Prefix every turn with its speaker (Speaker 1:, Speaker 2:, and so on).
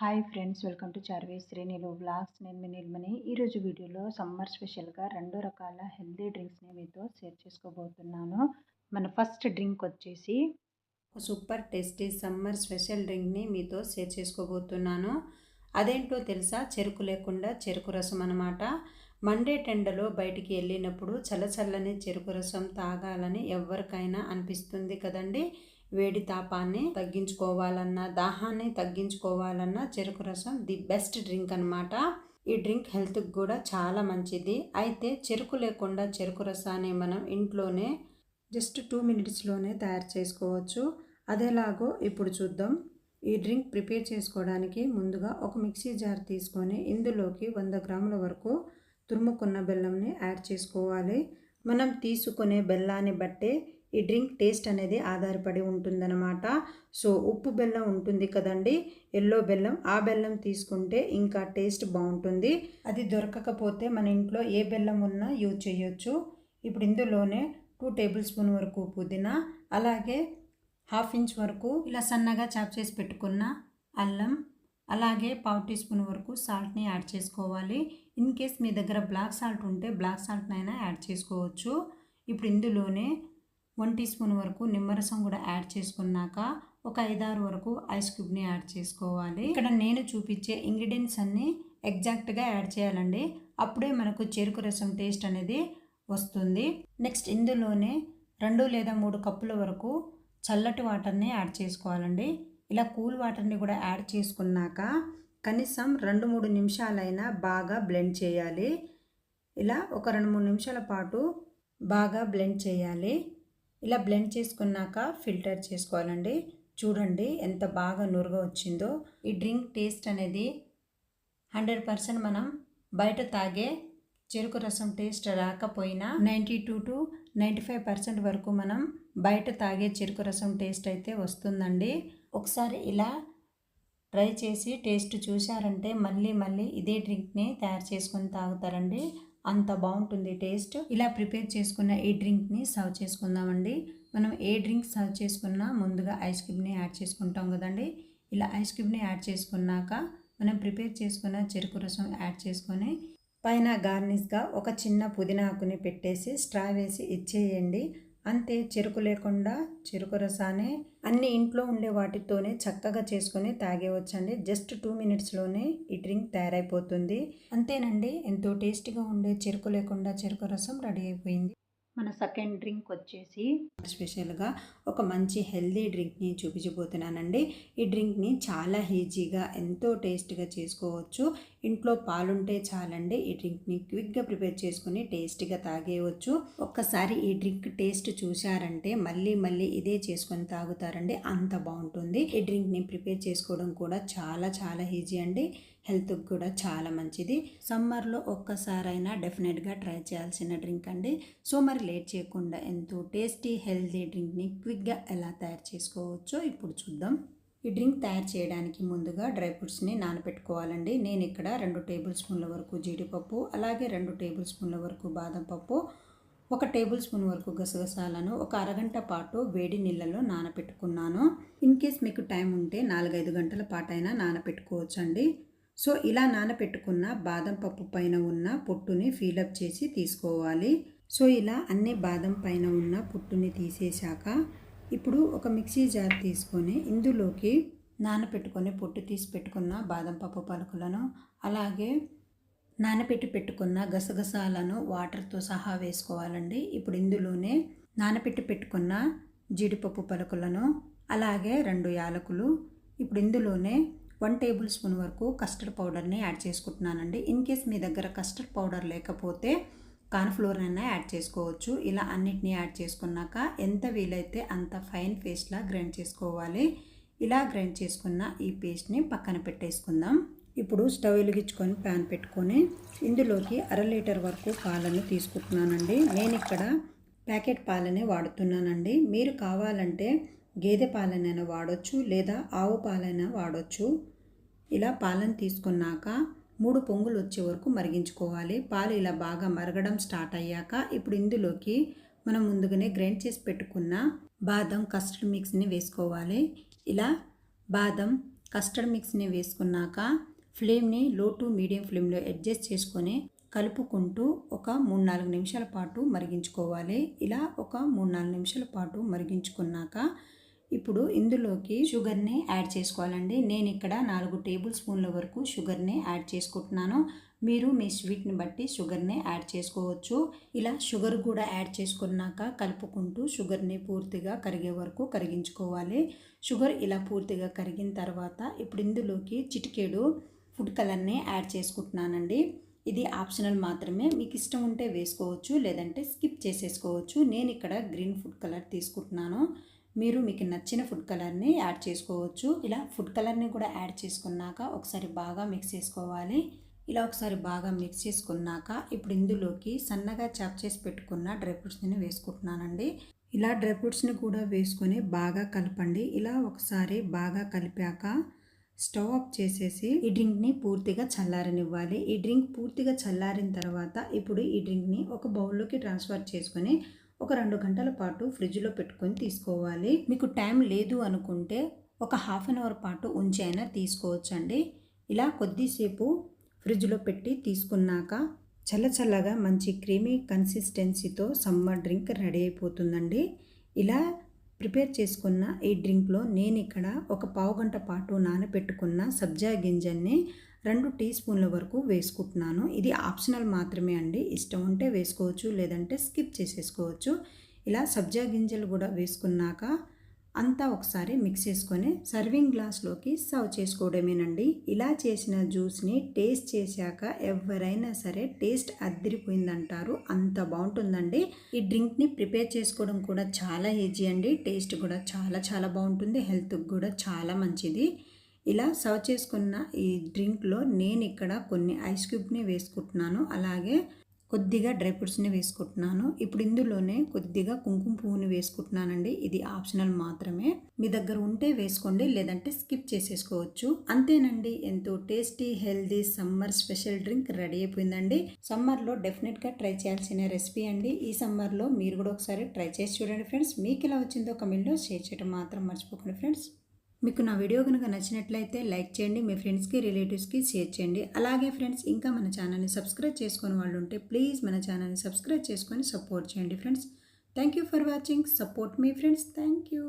Speaker 1: Hi friends welcome to Charveshri Neelu blogs నేను మీ నిల్మని ఈరోజు వీడియోలో సమ్మర్ స్పెషల్గా రెండు రకాల హెల్దీ డ్రింక్స్ని మీతో షేర్ చేసుకోబోతున్నాను. మన ఫస్ట్ డ్రింక్ వచ్చేసి
Speaker 2: సూపర్ టేస్టీ సమ్మర్ స్పెషల్ డ్రింక్ని మీతో షేర్ చేసుకోబోతున్నాను. అదేంటో తెలుసా? చెరుకు లేకుండా చెరుకు రసం అనమాట మండే టెండలో బయటికి వెళ్ళినప్పుడు చల్లచల్లని చెరుకు రసం తాగాలని ఎవరికైనా అనిపిస్తుంది కదండి? వేడి తాపాన్ని తగ్గించుకోవాలన్నా దాహాన్ని తగ్గించుకోవాలన్నా చెరుకు రసం ది బెస్ట్ డ్రింక్ అనమాట ఈ డ్రింక్ హెల్త్కి కూడా చాలా మంచిది. అయితే చెరుకు లేకుండా చెరుకు రసాన్ని మనం ఇంట్లోనే జస్ట్ టూ మినిట్స్లోనే తయారు చేసుకోవచ్చు. అదేలాగో ఇప్పుడు చూద్దాం. ఈ డ్రింక్ ప్రిపేర్ చేసుకోవడానికి ముందుగా ఒక మిక్సీ జార్ తీసుకొని ఇందులోకి వంద గ్రాముల వరకు తురుముకున్న బెల్లంని యాడ్ చేసుకోవాలి. మనం తీసుకునే బెల్లాన్ని బట్టి ఈ డ్రింక్ టేస్ట్ అనేది ఆధారపడి ఉంటుందన్నమాట. సో ఉప్పు బెల్లం ఉంటుంది కదండి ఎల్లో బెల్లం ఆ బెల్లం తీసుకుంటే ఇంకా టేస్ట్ బాగుంటుంది. అది దొరకకపోతే మన ఇంట్లో ఏ బెల్లం ఉన్నా యూజ్ చేయొచ్చు. ఇప్పుడు ఇందులోనే టూ టేబుల్ స్పూన్ వరకు పుదీనా అలాగే హాఫ్ ఇంచ్ వరకు ఇలా సన్నగా చాప్ చేసి పెట్టుకున్న అల్లం అలాగే పావు టీ స్పూన్ వరకు సాల్ట్ని యాడ్ చేసుకోవాలి. ఇన్ కేస్ మీ దగ్గర బ్లాక్ సాల్ట్ ఉంటే బ్లాక్ సాల్ట్నైనా యాడ్ చేసుకోవచ్చు. ఇప్పుడు ఇందులోనే వన్ టీ స్పూన్ వరకు నిమ్మరసం కూడా యాడ్ చేసుకున్నాక ఒక ఐదారు వరకు ఐస్ క్యూబ్ని యాడ్ చేసుకోవాలి. ఇక్కడ నేను చూపించే ఇంగ్రీడియంట్స్ అన్నీ ఎగ్జాక్ట్గా యాడ్ చేయాలండి. అప్పుడే మనకు చెరుకు రసం టేస్ట్ అనేది వస్తుంది. నెక్స్ట్ ఇందులోనే రెండు లేదా మూడు కప్పుల వరకు చల్లటి వాటర్ని యాడ్ చేసుకోవాలండి. ఇలా కూల్ వాటర్ని కూడా యాడ్ చేసుకున్నాక కనీసం రెండు మూడు నిమిషాలైనా బాగా బ్లెండ్ చేయాలి. ఇలా ఒక రెండు మూడు నిమిషాల పాటు బాగా బ్లెండ్ చేయాలి. ఇలా బ్లెండ్ చేసుకున్నాక ఫిల్టర్ చేసుకోవాలండి. చూడండి ఎంత బాగా నురుగా వచ్చిందో. ఈ డ్రింక్ టేస్ట్ అనేది హండ్రెడ్ పర్సెంట్ మనం బయట తాగే చెరుకు రసం టేస్ట్ రాకపోయినా ninety two to ninety five percent వరకు మనం బయట తాగే చెరుకు రసం టేస్ట్ అయితే వస్తుందండి. ఒకసారి ఇలా ట్రై చేసి టేస్ట్ చూశారంటే మళ్ళీ మళ్ళీ ఇదే డ్రింక్ని తయారు చేసుకొని తాగుతారండి. అంత బాగుంటుంది టేస్ట్. ఇలా ప్రిపేర్ చేసుకున్న ఈ డ్రింక్ని సర్వ్ చేసుకుందామండి. మనం ఏ డ్రింక్ సర్వ్ చేసుకున్నా ముందుగా ఐస్ క్యూబ్ని యాడ్ చేసుకుంటాం కదండి. ఇలా ఐస్ క్యూబ్ని యాడ్ చేసుకున్నాక మనం ప్రిపేర్ చేసుకున్న చెరుకు రసం యాడ్ చేసుకొని పైన గార్నిష్గా ఒక చిన్న పుదీనా ఆకుని పెట్టేసి స్ట్రా వేసి ఇచ్చేయండి. అంతే చెరుకు లేకుండా చెరుకు రసాన్ని అన్ని ఇంట్లో ఉండే వాటితోనే చక్కగా చేసుకొని తాగేవచ్చండి. జస్ట్ టూ మినిట్స్లోనే ఈ డ్రింక్ తయారైపోతుంది. అంతేనండి ఎంతో టేస్టీగా ఉండే చెరుకు లేకుండా చెరుకు రసం రెడీ అయిపోయింది.
Speaker 1: మన సెకండ్ డ్రింక్ వచ్చేసి
Speaker 2: స్పెషల్గా ఒక మంచి హెల్దీ డ్రింక్ని చూపించబోతున్నానండి. ఈ డ్రింక్ని చాలా ఈజీగా ఎంతో టేస్ట్గా చేసుకోవచ్చు. ఇంట్లో పాలుంటే చాలండి ఈ డ్రింక్ని క్విక్గా ప్రిపేర్ చేసుకుని టేస్ట్గా తాగేయవచ్చు. ఒక్కసారి ఈ డ్రింక్ టేస్ట్ చూశారంటే మళ్ళీ మళ్ళీ ఇదే చేసుకొని తాగుతారండి అంత బాగుంటుంది. ఈ డ్రింక్ని ప్రిపేర్ చేసుకోవడం కూడా చాలా చాలా ఈజీ అండి. హెల్త్కి కూడా చాలా మంచిది. సమ్మర్లో ఒక్కసారైనా డెఫినెట్గా ట్రై చేయాల్సిన డ్రింక్ అండి. సో మరి లేట్ చేయకుండా ఎంతో టేస్టీ హెల్తీ డ్రింక్ని క్విక్గా ఎలా తయారు చేసుకోవచ్చో ఇప్పుడు చూద్దాం. ఈ డ్రింక్ తయారు చేయడానికి ముందుగా డ్రై ఫ్రూట్స్ని నానబెట్టుకోవాలండి. నేను ఇక్కడ రెండు టేబుల్ స్పూన్ల వరకు జీడిపప్పు అలాగే రెండు టేబుల్ స్పూన్ల వరకు బాదం పప్పు ఒక టేబుల్ స్పూన్ వరకు గసగసాలను ఒక అరగంట పాటు వేడి నీళ్ళలో నానబెట్టుకున్నాను. ఇన్ కేస్ మీకు టైం ఉంటే నాలుగైదు గంటల పాటైనా నానబెట్టుకోవచ్చండి. సో ఇలా నానబెట్టుకున్న బాదం పప్పు పైన ఉన్న పొట్టుని ఫీలప్ చేసి తీసుకోవాలి. సో ఇలా అన్ని బాదం పైన ఉన్న పొట్టుని తీసేశాక ఇప్పుడు ఒక మిక్సీ జార్ తీసుకొని ఇందులోకి నానబెట్టుకొని పొట్టు తీసి పెట్టుకున్న బాదం పప్పు పలుకులను అలాగే నానబెట్టి పెట్టుకున్న గసగసాలను వాటర్తో సహా వేసుకోవాలండి. ఇప్పుడు ఇందులోనే నానబెట్టి పెట్టుకున్న జీడిపప్పు పలుకులను అలాగే రెండు యాలకులు ఇప్పుడు ఇందులోనే వన్ టేబుల్ స్పూన్ వరకు కస్టర్డ్ పౌడర్ని యాడ్ చేసుకుంటున్నానండి. ఇన్ కేస్ మీ దగ్గర కస్టర్డ్ పౌడర్ లేకపోతే కార్న్ఫ్లోర్ అయినా యాడ్ చేసుకోవచ్చు. ఇలా అన్నిటినీ యాడ్ చేసుకున్నాక ఎంత వీలైతే అంత ఫైన్ పేస్ట్లా గ్రైండ్ చేసుకోవాలి. ఇలా గ్రైండ్ చేసుకున్న ఈ పేస్ట్ని పక్కన పెట్టేసుకుందాం. ఇప్పుడు స్టవ్ వెలిగించుకొని ప్యాన్ పెట్టుకొని ఇందులోకి అర లీటర్ వరకు పాలను తీసుకుంటున్నానండి. నేను ఇక్కడ ప్యాకెట్ పాలనే వాడుతున్నానండి. మీరు కావాలంటే గేదె పాలనైనా వాడచ్చు లేదా ఆవు పాలైనా వాడచ్చు. ఇలా పాలను తీసుకున్నాక మూడు పొంగులు వచ్చే వరకు మరిగించుకోవాలి. పాలు ఇలా బాగా మరగడం స్టార్ట్ అయ్యాక ఇప్పుడు ఇందులోకి మనం ముందుగానే గ్రైండ్ చేసి పెట్టుకున్న బాదం కస్టర్డ్ మిక్స్ని వేసుకోవాలి. ఇలా బాదం కస్టర్డ్ మిక్స్ని వేసుకున్నాక ఫ్లేమ్ని లో టు మీడియం ఫ్లేమ్లో అడ్జస్ట్ చేసుకొని కలుపుకుంటూ ఒక మూడు నాలుగు నిమిషాల పాటు మరిగించుకోవాలి. ఇలా ఒక మూడు నాలుగు నిమిషాల పాటు మరిగించుకున్నాక ఇప్పుడు ఇందులోకి షుగర్ని యాడ్ చేసుకోవాలండి. నేను ఇక్కడ నాలుగు టేబుల్ స్పూన్ల వరకు షుగర్ని యాడ్ చేసుకుంటున్నాను. మీరు మీ స్వీట్ని బట్టి షుగర్ని యాడ్ చేసుకోవచ్చు. ఇలా షుగర్ కూడా యాడ్ చేసుకున్నాక కలుపుకుంటూ షుగర్ని పూర్తిగా కరిగే వరకు కరిగించుకోవాలి. షుగర్ ఇలా పూర్తిగా కరిగిన తర్వాత ఇప్పుడు ఇందులోకి చిటికేడు ఫుడ్ కలర్ని యాడ్ చేసుకుంటున్నానండి. ఇది ఆప్షనల్ మాత్రమే. మీకు ఇష్టం ఉంటే వేసుకోవచ్చు లేదంటే స్కిప్ చేసేసుకోవచ్చు. నేను ఇక్కడ గ్రీన్ ఫుడ్ కలర్ తీసుకుంటున్నాను. మీరు మీకు నచ్చిన ఫుడ్ కలర్ని యాడ్ చేసుకోవచ్చు. ఇలా ఫుడ్ కలర్ని కూడా యాడ్ చేసుకున్నాక ఒకసారి బాగా మిక్స్ చేసుకోవాలి. ఇలా ఒకసారి బాగా మిక్స్ చేసుకున్నాక ఇప్పుడు ఇందులోకి సన్నగా చాప్ చేసి పెట్టుకున్న డ్రై ఫ్రూట్స్ని వేసుకుంటున్నానండి. ఇలా డ్రై ఫ్రూట్స్ని కూడా వేసుకొని బాగా కలపండి. ఇలా ఒకసారి బాగా కలిపాక స్టవ్ ఆఫ్ చేసేసి ఈ డ్రింక్ని పూర్తిగా చల్లారనివ్వాలి. ఈ డ్రింక్ పూర్తిగా చల్లారిన తర్వాత ఇప్పుడు ఈ డ్రింక్ని ఒక బౌల్లోకి ట్రాన్స్ఫర్ చేసుకొని ఒక రెండు గంటల పాటు ఫ్రిడ్జ్లో పెట్టుకొని తీసుకోవాలి. మీకు టైం లేదు అనుకుంటే ఒక హాఫ్ అన్ అవర్ పాటు ఉంచి అయినా తీసుకోవచ్చండి. ఇలా కొద్దిసేపు ఫ్రిడ్జ్లో పెట్టి తీసుకున్నాక చల్ల చల్లగా మంచి క్రీమీ కన్సిస్టెన్సీతో సమ్మర్ డ్రింక్ రెడీ అయిపోతుందండి. ఇలా ప్రిపేర్ చేసుకున్న ఈ డ్రింక్లో నేను ఇక్కడ ఒక పావు గంట పాటు నానబెట్టుకున్న సబ్జా గింజల్ని రెండు టీ స్పూన్ల వరకు వేసుకుంటున్నాను. ఇది ఆప్షనల్ మాత్రమే అండి. ఇష్టం ఉంటే వేసుకోవచ్చు లేదంటే స్కిప్ చేసేసుకోవచ్చు. ఇలా సబ్జా గింజలు కూడా వేసుకున్నాక అంతా ఒకసారి మిక్స్ చేసుకొని సర్వింగ్ గ్లాస్లోకి సర్వ్ చేసుకోవడమేనండి. ఇలా చేసిన జ్యూస్ని టేస్ట్ చేశాక ఎవరైనా సరే టేస్ట్ అద్దరిపోయిందంటారు అంత బాగుంటుందండి. ఈ డ్రింక్ని ప్రిపేర్ చేసుకోవడం కూడా చాలా ఈజీ అండి. టేస్ట్ కూడా చాలా చాలా బాగుంటుంది. హెల్త్కి కూడా చాలా మంచిది. ఇలా సర్వ్ చేసుకున్న ఈ డ్రింక్లో నేను ఇక్కడ కొన్ని ఐస్ క్యూబ్ని వేసుకుంటున్నాను. అలాగే కొద్దిగా డ్రై ఫ్రూట్స్ని వేసుకుంటున్నాను. ఇప్పుడు ఇందులోనే కొద్దిగా కుంకుమ పువ్వుని వేసుకుంటున్నానండి. ఇది ఆప్షనల్ మాత్రమే. మీ దగ్గర ఉంటే వేసుకోండి లేదంటే స్కిప్ చేసేసుకోవచ్చు. అంతేనండి ఎంతో tasty healthy summer special drink ready అయిపోయిందండి. సమ్మర్లో డెఫినెట్గా ట్రై చేయాల్సిన రెసిపీ అండి. ఈ సమ్మర్లో మీరు కూడా ఒకసారి ట్రై చేసి చూడండి ఫ్రెండ్స్. మీకు ఎలా వచ్చిందో కమెంట్లో షేర్ చేయడం మాత్రం మర్చిపోకండి ఫ్రెండ్స్. మీకు నా వీడియో కనుక నచ్చినట్లయితే లైక్ చేయండి మీ ఫ్రెండ్స్కి రిలేటివ్స్కి షేర్ చేయండి. అలాగే ఫ్రెండ్స్ ఇంకా మన ఛానల్ని సబ్స్క్రైబ్ చేసుకుని వాళ్ళు ఉంటే ప్లీజ్ మన ఛానల్ని సబ్స్క్రైబ్ చేసుకొని సపోర్ట్ చేయండి friends. Thank you for watching. Support me friends. Thank you.